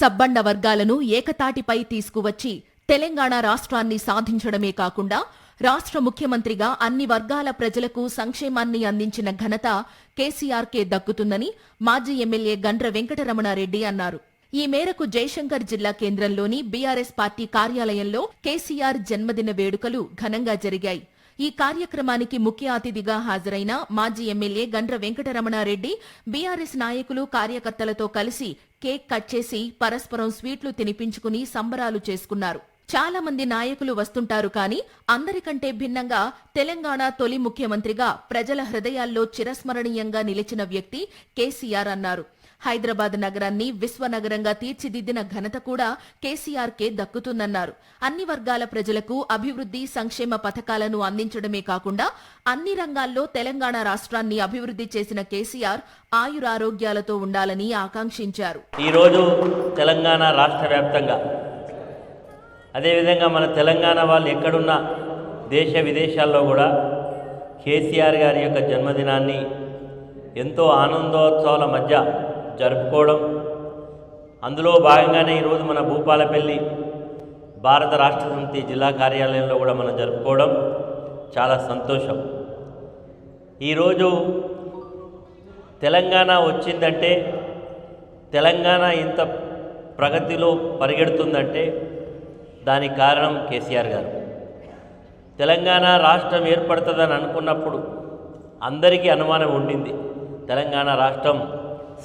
సబ్బండ వర్గాలను ఏకతాటిపై తీసుకువచ్చి తెలంగాణ రాష్ట్రాన్ని సాధించడమే కాకుండా రాష్ట్ర ముఖ్యమంత్రిగా అన్ని వర్గాల ప్రజలకు సంక్షేమాన్ని అందించిన ఘనత కేసీఆర్కే దక్కుతుందని మాజీ ఎమ్మెల్యే గండ్ర వెంకటరమణారెడ్డి అన్నారు. ఈ మేరకు జయశంకర్ జిల్లా కేంద్రంలోని బీఆర్ఎస్ పార్టీ కార్యాలయంలో కేసీఆర్ జన్మదిన వేడుకలు ఘనంగా జరిగాయి. ఈ కార్యక్రమానికి ముఖ్య అతిథిగా హాజరైన మాజీ ఎమ్మెల్యే గండ్ర వెంకటరమణారెడ్డి బీఆర్ఎస్ నాయకులు కార్యకర్తలతో కలిసి కేక్ కట్ చేసి పరస్పరం స్వీట్లు తినిపించుకుని సంబరాలు చేసుకున్నారు. చాలా మంది నాయకులు వస్తుంటారు కానీ అందరికంటే భిన్నంగా తెలంగాణ తొలి ముఖ్యమంత్రిగా ప్రజల హృదయాల్లో చిరస్మరణీయంగా నిలిచిన వ్యక్తి కేసీఆర్ అన్నారు. హైదరాబాద్ నగరాన్ని విశ్వనగరంగా తీర్చిదిద్దిన ఘనత కూడా కేసీఆర్కే దక్కుతుందన్నారు. అన్ని వర్గాల ప్రజలకు అభివృద్ధి సంక్షేమ పథకాలను అందించడమే కాకుండా అన్ని రంగాల్లో తెలంగాణ రాష్ట్రాన్ని అభివృద్ధి చేసిన కేసీఆర్ ఆయురారోగ్యాలతో ఉండాలని ఆకాంక్షించారు. ఈరోజు తెలంగాణ రాష్ట్ర వ్యాప్తంగా అదేవిధంగా మన తెలంగాణ వాళ్ళు ఎక్కడున్న దేశ విదేశాల్లో కూడా కేసీఆర్ గారి యొక్క జన్మదినాన్ని ఎంతో ఆనందోత్సవాల మధ్య జరుపుకోవడం అందులో భాగంగానే ఈరోజు మన భూపాలపల్లి భారత రాష్ట్ర సమితి జిల్లా కార్యాలయంలో కూడా మనం జరుపుకోవడం చాలా సంతోషం. ఈరోజు తెలంగాణ వచ్చిందంటే తెలంగాణ ఇంత ప్రగతిలో పరిగెడుతుందంటే దానికి కారణం కేసీఆర్ గారు. తెలంగాణ రాష్ట్రం ఏర్పడుతుందని అనుకున్నప్పుడు అందరికీ అనుమానం ఉండింది. తెలంగాణ రాష్ట్రం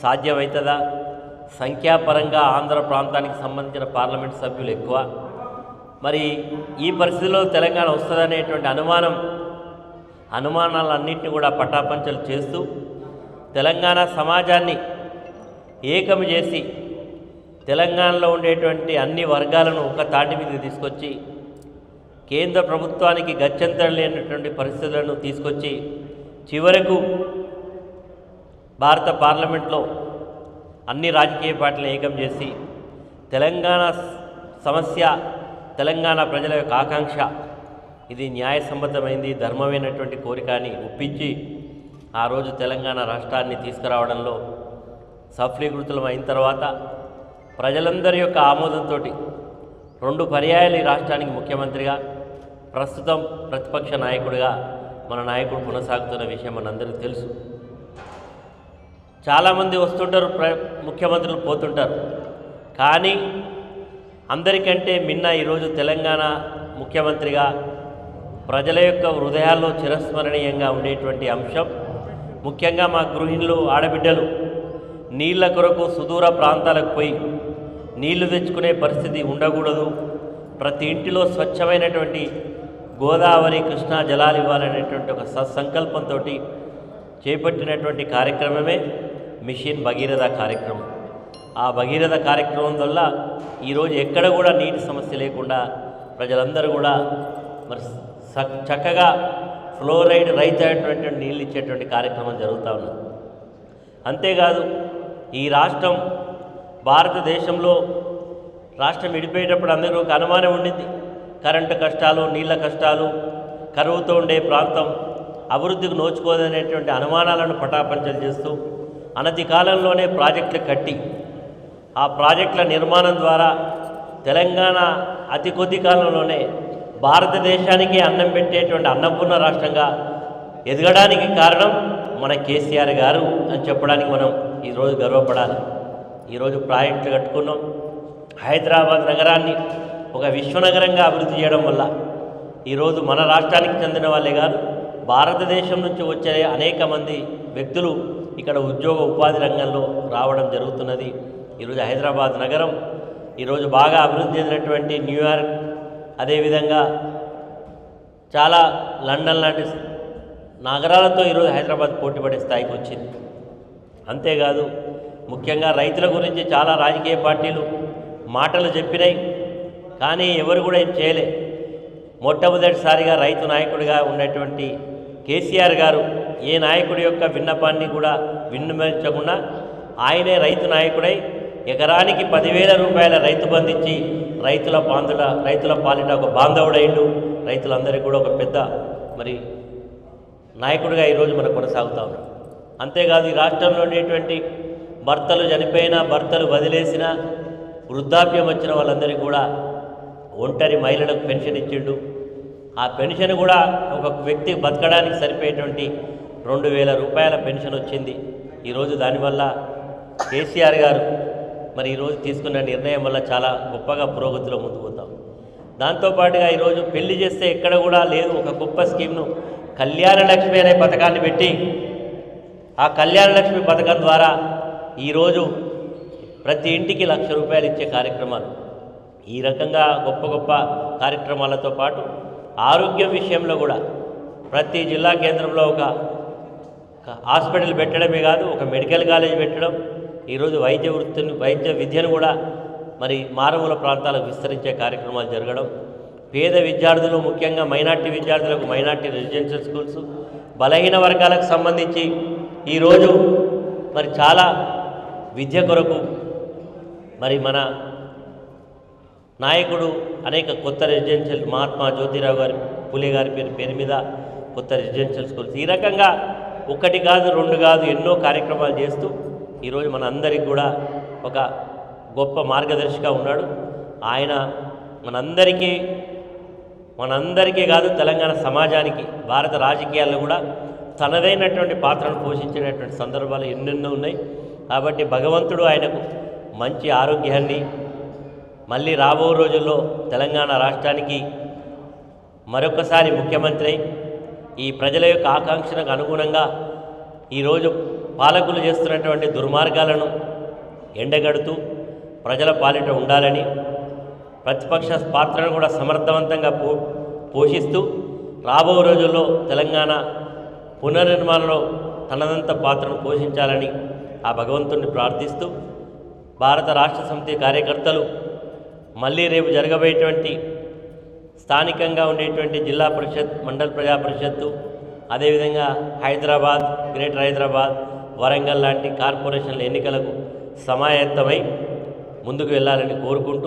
సాధ్యమవుతుందా? సంఖ్యాపరంగా ఆంధ్ర ప్రాంతానికి సంబంధించిన పార్లమెంట్ సభ్యులు ఎక్కువ. మరి ఈ పరిస్థితిలో తెలంగాణ వస్తుందనేటువంటి అనుమానం అనుమానాలన్నింటినీ కూడా పటాపంచలు చేస్తూ తెలంగాణ సమాజాన్ని ఏకం చేసి తెలంగాణలో ఉండేటువంటి అన్ని వర్గాలను ఒక తాటి మీదకి తీసుకొచ్చి కేంద్ర ప్రభుత్వానికి గత్యంతరం లేనటువంటి పరిస్థితులను తీసుకొచ్చి చివరకు భారత పార్లమెంట్లో అన్ని రాజకీయ పార్టీలు ఏకం చేసి తెలంగాణ సమస్య తెలంగాణ ప్రజల యొక్క ఆకాంక్ష ఇది న్యాయసమ్మతమైంది ధర్మమైనటువంటి కోరిక అని ఒప్పించి ఆ రోజు తెలంగాణ రాష్ట్రాన్ని తీసుకురావడంలో సఫలీకృతులం అయిన తర్వాత ప్రజలందరి యొక్క ఆమోదంతో రెండు పర్యాయాలు ఈ రాష్ట్రానికి ముఖ్యమంత్రిగా ప్రస్తుతం ప్రతిపక్ష నాయకుడిగా మన నాయకుడు కొనసాగుతున్న విషయం మనందరికీ తెలుసు. చాలామంది వస్తుంటారు ప్ర ముఖ్యమంత్రులు పోతుంటారు. కానీ అందరికంటే మిన్న ఈరోజు తెలంగాణ ముఖ్యమంత్రిగా ప్రజల యొక్క హృదయాల్లో చిరస్మరణీయంగా ఉండేటువంటి అంశం ముఖ్యంగా మా గృహిణులు ఆడబిడ్డలు నీళ్ళ కొరకు సుదూర ప్రాంతాలకు పోయి నీళ్ళు తెచ్చుకునే పరిస్థితి ఉండకూడదు. ప్రతి ఇంటిలో స్వచ్ఛమైనటువంటి గోదావరి కృష్ణా జలాలు ఇవ్వాలనేటువంటి ఒక సత్సంకల్పంతో చేపట్టినటువంటి కార్యక్రమమే మిషన్ భగీరథ కార్యక్రమం. ఆ భగీరథ కార్యక్రమం వల్ల ఈరోజు ఎక్కడ కూడా నీటి సమస్య లేకుండా ప్రజలందరూ కూడా మరి చక్కగా ఫ్లోరైడ్ రైతైనటువంటి నీళ్ళు ఇచ్చేటువంటి కార్యక్రమం జరుగుతూ ఉన్నది. అంతేకాదు ఈ రాష్ట్రం భారతదేశంలో రాష్ట్రం విడిపోయేటప్పుడు అందరూ ఒక అనుమానం ఉండింది. కరెంటు కష్టాలు నీళ్ళ కష్టాలు కరువుతో ఉండే ప్రాంతం అభివృద్ధికి నోచుకోదనేటువంటి అనుమానాలను పటాపంచలు చేస్తూ అనతి కాలంలోనే ప్రాజెక్టులు కట్టి ఆ ప్రాజెక్టుల నిర్మాణం ద్వారా తెలంగాణ అతి కొద్ది కాలంలోనే భారతదేశానికి అన్నం పెట్టేటువంటి అన్నపూర్ణ రాష్ట్రంగా ఎదగడానికి కారణం మన కేసీఆర్ గారు అని చెప్పడానికి మనం ఈరోజు గర్వపడాలి. ఈరోజు ప్రాజెక్టులు కట్టుకున్నాం. హైదరాబాద్ నగరాన్ని ఒక విశ్వనగరంగా అభివృద్ధి చేయడం వల్ల ఈరోజు మన రాష్ట్రానికి చెందిన వాళ్ళే కాదు భారతదేశం నుంచి వచ్చే అనేక మంది వ్యక్తులు ఇక్కడ ఉద్యోగ ఉపాధి రంగంలో రావడం జరుగుతున్నది. ఈరోజు హైదరాబాద్ నగరం ఈరోజు బాగా అభివృద్ధి చెందినటువంటి న్యూయార్క్ అదేవిధంగా చాలా లండన్ లాంటి నగరాలతో ఈరోజు హైదరాబాద్ పోటీపడే స్థాయికి వచ్చింది. అంతేకాదు ముఖ్యంగా రైతుల గురించి చాలా రాజకీయ పార్టీలు మాటలు చెప్పినాయి కానీ ఎవరు కూడా ఏం చేయలే. మొట్టమొదటిసారిగా రైతు నాయకుడిగా ఉన్నటువంటి కేసీఆర్ గారు ఏ నాయకుడి యొక్క విన్నపాన్ని కూడా విన్నవించకుండా ఆయనే రైతు నాయకుడై ఎకరానికి పదివేల రూపాయల రైతు బంధించి రైతుల బాంధుల రైతుల పాలిట ఒక బాంధవుడైండు. రైతులందరికీ కూడా ఒక పెద్ద మరి నాయకుడిగా ఈరోజు మనం కొనసాగుతా ఉన్నాం. అంతేకాదు ఈ రాష్ట్రంలో ఉండేటువంటి భర్తలు చనిపోయినా భర్తలు వదిలేసిన వృద్ధాప్యం వచ్చిన వాళ్ళందరికీ కూడా ఒంటరి మహిళలకు పెన్షన్ ఇచ్చిండు. ఆ పెన్షన్ కూడా ఒక వ్యక్తి బతకడానికి సరిపోయేటువంటి రెండు వేల రూపాయల పెన్షన్ వచ్చింది. ఈరోజు దానివల్ల కేసీఆర్ గారు మరి ఈరోజు తీసుకున్న నిర్ణయం వల్ల చాలా గొప్పగా పురోగతిలో ముందుకు పోతాం. దాంతోపాటుగా ఈరోజు పెళ్ళి చేస్తే ఎక్కడ కూడా లేదు. ఒక గొప్ప స్కీమ్ను కళ్యాణ లక్ష్మి అనే పథకాన్ని పెట్టి ఆ కళ్యాణ లక్ష్మి పథకం ద్వారా ఈరోజు ప్రతి ఇంటికి లక్ష రూపాయలు ఇచ్చే కార్యక్రమాలు. ఈ రకంగా గొప్ప గొప్ప కార్యక్రమాలతో పాటు ఆరోగ్యం విషయంలో కూడా ప్రతి జిల్లా కేంద్రంలో ఒక హాస్పిటల్ పెట్టడమే కాదు ఒక మెడికల్ కాలేజ్ పెట్టడం ఈరోజు వైద్య వృత్తిని వైద్య విద్యను కూడా మరి మారుమూల ప్రాంతాలకు విస్తరించే కార్యక్రమాలు జరగడం పేద విద్యార్థులు ముఖ్యంగా మైనార్టీ విద్యార్థులకు మైనార్టీ రెసిడెన్షియల్ స్కూల్స్ బలహీన వర్గాలకు సంబంధించి ఈరోజు మరి చాలా విద్య కొరకు మరి మన నాయకుడు అనేక కొత్త రెసిడెన్షియల్ మహాత్మా జ్యోతిరావు గారి పులే గారి పేరు పేరు మీద కొత్త రెసిడెన్షియల్ స్కూల్స్ ఈ రకంగా ఒకటి కాదు రెండు కాదు ఎన్నో కార్యక్రమాలు చేస్తూ ఈరోజు మన అందరికి కూడా ఒక గొప్ప మార్గదర్శిగా ఉన్నాడు. ఆయన మనందరికీ మనందరికీ కాదు తెలంగాణ సమాజానికి భారత రాజకీయాల్లో కూడా తనదైనటువంటి పాత్రను పోషించినటువంటి సందర్భాలు ఎన్నెన్నో ఉన్నాయి. కాబట్టి భగవంతుడు ఆయనకు మంచి ఆరోగ్యాన్ని మళ్ళీ రాబో రోజుల్లో తెలంగాణ రాష్ట్రానికి మరొకసారి ముఖ్యమంత్రి ఈ ప్రజల యొక్క ఆకాంక్షలకు అనుగుణంగా ఈరోజు పాలకులు చేస్తున్నటువంటి దుర్మార్గాలను ఎండగడుతూ ప్రజల పాలిట ఉండాలని ప్రతిపక్ష పాత్రను కూడా సమర్థవంతంగా పో పోషిస్తూ రాబో రోజుల్లో తెలంగాణ పునర్నిర్మాణంలో తనదంత పాత్రను పోషించాలని ఆ భగవంతుణ్ణి ప్రార్థిస్తూ భారత రాష్ట్ర సమితి కార్యకర్తలు మళ్ళీ రేపు జరగబోయేటువంటి స్థానికంగా ఉండేటువంటి జిల్లా పరిషత్ మండల ప్రజా పరిషత్తు అదేవిధంగా హైదరాబాద్ గ్రేటర్ హైదరాబాద్ వరంగల్ లాంటి కార్పొరేషన్ల ఎన్నికలకు సమాయత్తమై ముందుకు వెళ్ళాలని కోరుకుంటూ